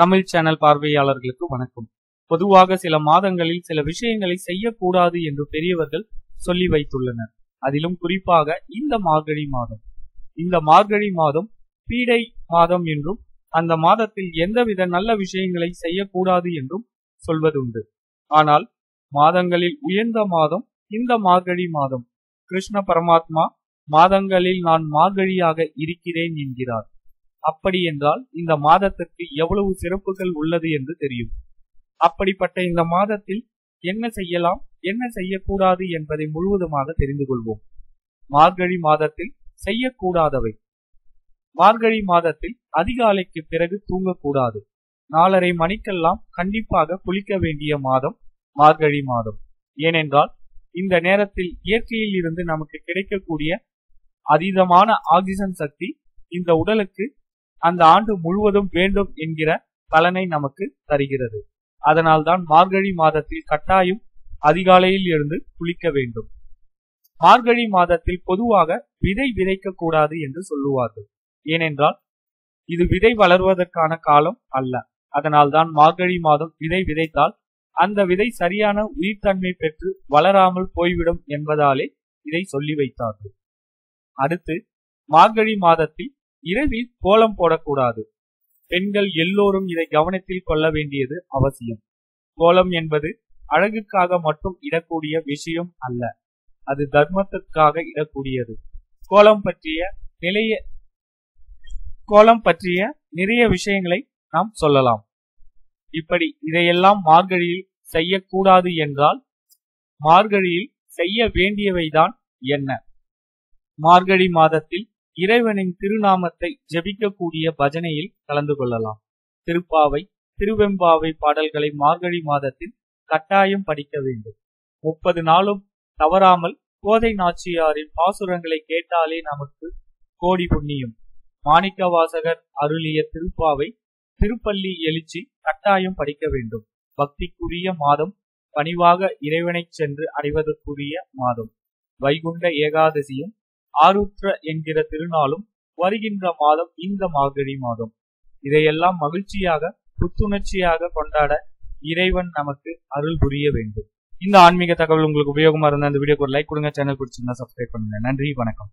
Tamil channel பார்வையாளர்களுக்கு வணக்கம். பொதுவாக சில மாதங்களில் சில விஷயங்களை செய்யக்கூடாது என்று பெரியவர்கள் சொல்லி வைத்துள்ளனர். அதிலும் குறிப்பாக இந்த மார்கழி மாதம். இந்த மார்கழி மாதம் பீடை மாதம் என்றும் அந்த மாதத்தில் எந்தவித நல்ல விஷயங்களை செய்யக்கூடாது என்றும் சொல்வதுண்டு. ஆனால் மாதங்களில் உயர்ந்த மாதம் இந்த மார்கழி மாதம். கிருஷ்ண பரமாத்மா மாதங்களில் நான் மார்கழியாக இருக்கிறேன் என்கிறார். அப்படி என்றால் இந்த மாதத்திற்கு எவ்வளவு சிறப்புகள் உள்ளது என்று தெரியும். அப்படிப்பட்ட இந்த மாதத்தில் என்ன செய்யலாம் என்ன செய்யக்கூடாது என்பதை முழுவதுமாக தெரிந்து கொள்வோம். மார்கழி மாதத்தில் செய்யக்கூடாதவை. மார்கழி மாதத்தில் அதிகாலைக்கு பிறகு தூங்கக்கூடாது. நாலரை மணிக்கெல்லாம் கண்டிப்பாக குளிக்க வேண்டிய மாதம் மார்கழி மாதம். ஏனென்றால் இந்த நேரத்தில் இயற்கையில் இருந்து நமக்கு கிடைக்கக்கூடிய அதீதமான ஆக்சிஜன் சக்தி இந்த உடலுக்கு அந்த ஆண்டு முழுவதும் வேண்டும் என்கிற பலனை நமக்கு தருகிறது. அதனால்தான் மார்கழி மாதத்தில் கட்டாயம் அதிகாலையில் இருந்து குளிக்க வேண்டும். மார்கழி மாதத்தில் பொதுவாக விதை விதைக்க கூடாது என்று சொல்லுவார்கள். ஏனென்றால் இது விதை வளர்வதற்கான காலம் அல்ல. அதனால்தான் மார்கழி மாதம் விதை விதைத்தால் அந்த விதை சரியான உயிர்த்தன்மை பெற்று வளராமல் போய்விடும் என்பதாலே இதை சொல்லி வைத்தார்கள். அடுத்து மார்கழி மாதத்தில் இரவில் கோலம் போடக்கூடாது. பெண்கள் எல்லோரும் இதை கவனத்தில் கொள்ள வேண்டியது அவசியம். கோலம் என்பது அழகுக்காக மட்டும் இடக்கூடிய விஷயம் அல்ல அது தர்மத்திற்காக இடக்கூடியது. கோலம் பற்றிய நிலைய கோலம் பற்றிய நிறைய விஷயங்களை நாம் சொல்லலாம். இப்படி இதையெல்லாம் மார்கழியில் செய்யக்கூடாது என்றால் மார்கழியில் செய்ய வேண்டியவைதான் என்ன? மார்கழி மாதத்தில் இறைவனின் திருநாமத்தை ஜபிக்கக்கூடிய பஜனையில் கலந்து கொள்ளலாம். திருப்பாவை திருவெம்பாவை பாடல்களை மார்கழி மாதத்தில் கட்டாயம் படிக்க வேண்டும். முப்பது நாளும் தவறாமல் கோதை நாச்சியாரின் பாசுரங்களை கேட்டாலே நமக்கு கோடி புண்ணியம். மாணிக்க வாசகர் அருளிய திருப்பாவை திருப்பள்ளி எழுச்சி கட்டாயம் படிக்க வேண்டும். பக்திக்குரிய மாதம் பணிவாக இறைவனை சென்று அடைவதற்குரிய மாதம். வைகுண்ட ஏகாதசியும் ஆருத்ர என்கிற திருநாளும் வருகின்ற மாதம் இந்த மார்கழி மாதம் இதையெல்லாம் மகிழ்ச்சியாக புத்துணர்ச்சியாக கொண்டாட இறைவன் நமக்கு அருள் புரிய வேண்டும். இந்த ஆன்மீக தகவல் உங்களுக்கு உபயோகமா இருந்தால் இந்த வீடியோக்கு ஒரு லைக் கொடுங்க சேனல் பிடிச்சிருந்தா சப்ஸ்கிரைப் பண்ணுங்க. நன்றி வணக்கம்.